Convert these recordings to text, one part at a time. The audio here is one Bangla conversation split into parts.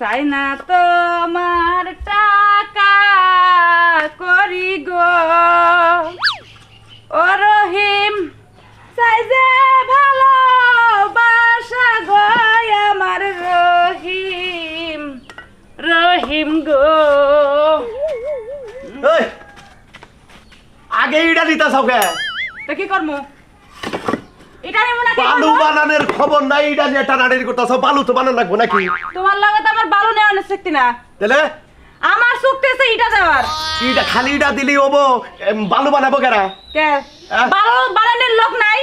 চাই না তোমার টাকা করি গো। ও রহিম চাই যে ভালো বাসা গো আমার রহিম রহিম গো। আগে ইটা দিতা সবকে তো কি করব বালু বানানোর খবর নাই ইটা নিয়ে টানাটানি করতেছ। বালু তো বানানো লাগবো নাকি? তোমার লগে তো আমার বালু নেওয়া শিখতি না। তাহলে? আমার চুক্তি আছে ইটা দেওয়ার। ইটা খালি ইটা দিলি হব বালু বানাবো কেনা কে? বালু বানানোর লোক নাই।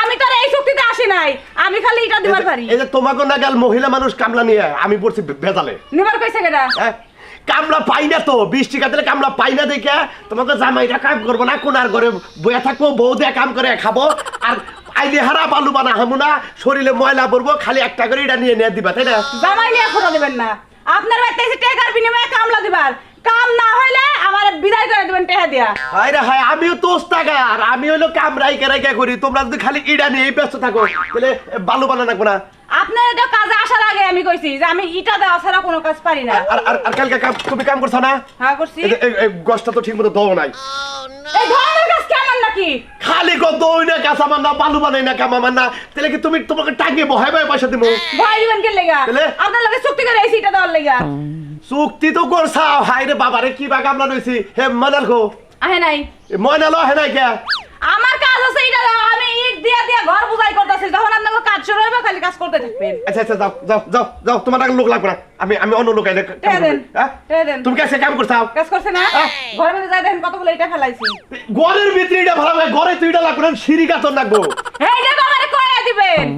আমি তো এই চুক্তিতে আসি নাই। আমি খালি ইটা দিবার পারি। এই যে তোমাকে না গেল মহিলা মানুষ কামলা নিয়ে আমি পড়ছি নিবার কইছে কেডা? হ্যাঁ? কামলা পাই না তো বিশ টাকা দিলে কামলা পাই না দেখে। তোমাকে জামাইটা কাম করব না কোনার ঘরে বয়ে থাকব বউ দিয়ে কাম করে খাব। আর আইলে হারা বালু বানা হামু না শরীরে ময়লা পড়ব খালি একটা করে এটা নিয়ে নিয়ে দিবা তাই না? জামাই নিয়ে খোটা দিবেন না। আপনার বাড়িতে এসে টেকার বিনিময়ে কামলা দিবার। কাম না হইলে আমার বিদায় করে দিবেন টেহা দিয়া। হায় রে হায় আমিও তো ওস্তাগার আমি হইল কাম রাইকে রাইকে করি তোমরা যদি খালি ইটা নিয়ে ব্যস্ত থাকো তাহলে বালু বানা লাগবো না। আপনার এটা কাজে আসার আগে আমি কইছি যে আমি ইটা দেওয়া ছাড়া কোনো কাজ পারি না। আর আর আর কালকে কাম তুমি কাম করছ না? হ্যাঁ করছি। গছটা তো ঠিক মতো দও নাই। এই কেমন নাকি খালি কো দই না কাঁচা মান না বালু বানাই না কামা মান না তাহলে কি তুমি তোমাকে টাঙ্গে ভয় ভয় পয়সা দিব ভয় দিবেন কে লাগা? আপনার লগে চুক্তি করে এই এটা দেওয়ার লাগা। চুক্তি তো করছাও হাই রে বাবারে কি বা আমরা রইছি হে মানার গো আহে নাই। ময়নালো লহে নাই কে? আমার কাজ আছে এটা দেওয়া। আমি ইট দিয়া দিয়া ঘর বুঝাই করতেছি যখন আপনাকে কাজ হবে কাজ করতে থাকবেন। আচ্ছা আচ্ছা যাও যাও যাও যাও তোমার টাকা লোক লাগবে না আমি আমি অন্য লোক আইলে কাম করব। হ্যাঁ? দেন। তুমি কাছে কাম করছাও কাজ করছে না? ঘরে ঘরের মধ্যে যাই দেখেন কতগুলো এটা ফেলাইছি। ঘরের ভিতরে এটা ভালো হয় ঘরে তুই এটা লাগবে না সিঁড়ি গাছর লাগবো। এই যে তো আমারে কয়ে দিবেন।